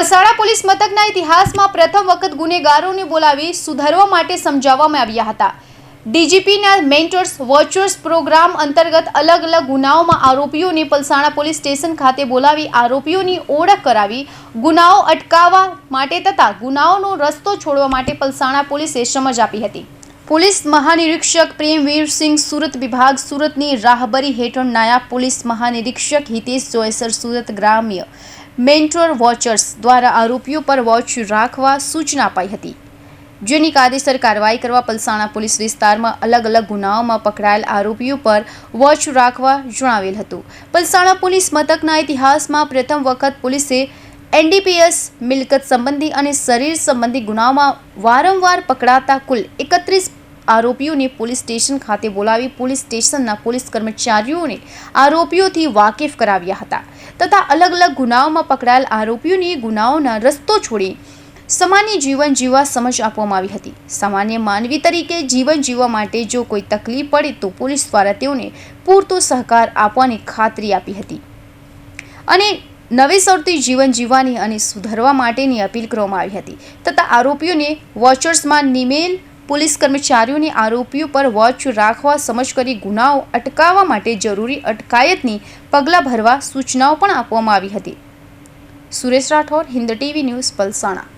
Palsana police મથકના ઇતિહાસમાં પ્રથમ વખત ગુનેગારોને બોલાવી સુધારવા માટે સમજાવવામાં આવ્યા હતા. ડીજીપીના મેન્ટર્સ વર્ચ્યુઅર્સ પ્રોગ્રામ અંતર્ગત અલગ અલગ ગુનાઓમાં આરોપીઓને પલસાણા પોલીસ સ્ટેશન ખાતે બોલાવી આરોપીઓની ઓળખ કરાવી ગુનાઓ અટકાવવા માટે તથા ગુનાઓનો રસ્તો છોડવા માટે પલસાણા પોલીસે સમજ આપી હતી. પોલીસ મહાનિરીક્ષક પ્રેમવીર સિંહ સુરત વિભાગ સુરતની રાહબરી હેઠળ નાયબ પોલીસ મહાનિરીક્ષક હિતેશ જોયસર સુરત ગ્રામ્ય મેન્ટોર વોચર્સ દ્વારા આરોપીઓ પર વોચ રાખવા સૂચના અપાઈ હતી. જેની કાયદેસર કાર્યવાહી કરવા પલસાણા પોલીસ વિસ્તારમાં અલગ અલગ ગુનાઓમાં પકડાયેલ આરોપીઓ પર વોચ રાખવા જણાવેલ હતું. પલસાણા પોલીસ મથકના ઇતિહાસમાં પ્રથમ વખત પોલીસે એનડીપીએસ, મિલકત સંબંધી અને શરીર સંબંધી ગુનાઓમાં વારંવાર પકડાતા કુલ એકત્રીસ આરોપીઓને પોલીસ સ્ટેશન ખાતે બોલાવી પોલીસ સ્ટેશનના પોલીસ કર્મચારીઓને આરોપીઓથી વાકેફ કરાવ્યા હતા તથા અલગ અલગ ગુનાઓમાં પકડાયેલ આરોપીઓને ગુનાઓના રસ્તો છોડી સામાન્ય જીવન જીવવા સમજ આપવામાં આવી હતી. સામાન્ય માનવી તરીકે જીવન જીવવા માટે જો કોઈ તકલીફ પડે તો પોલીસ દ્વારા તેઓને પૂરતો સહકાર આપવાની ખાતરી આપી હતી. અને નવેસરથી જીવન જીવવાની અને સુધારવા માટેની અપીલ કરવામાં આવી હતી. તથા આરોપીઓને વોચર્સમાં નિમેલ પોલીસ કર્મચારીઓને આરોપીઓ પર વોચ રાખવા સમજ કરી ગુનાઓ અટકાવવા માટે જરૂરી અટકાયતની પગલાં ભરવા સૂચનાઓ પણ આપવામાં આવી હતી. Suresh Rathod, Hind TV news, Palsana.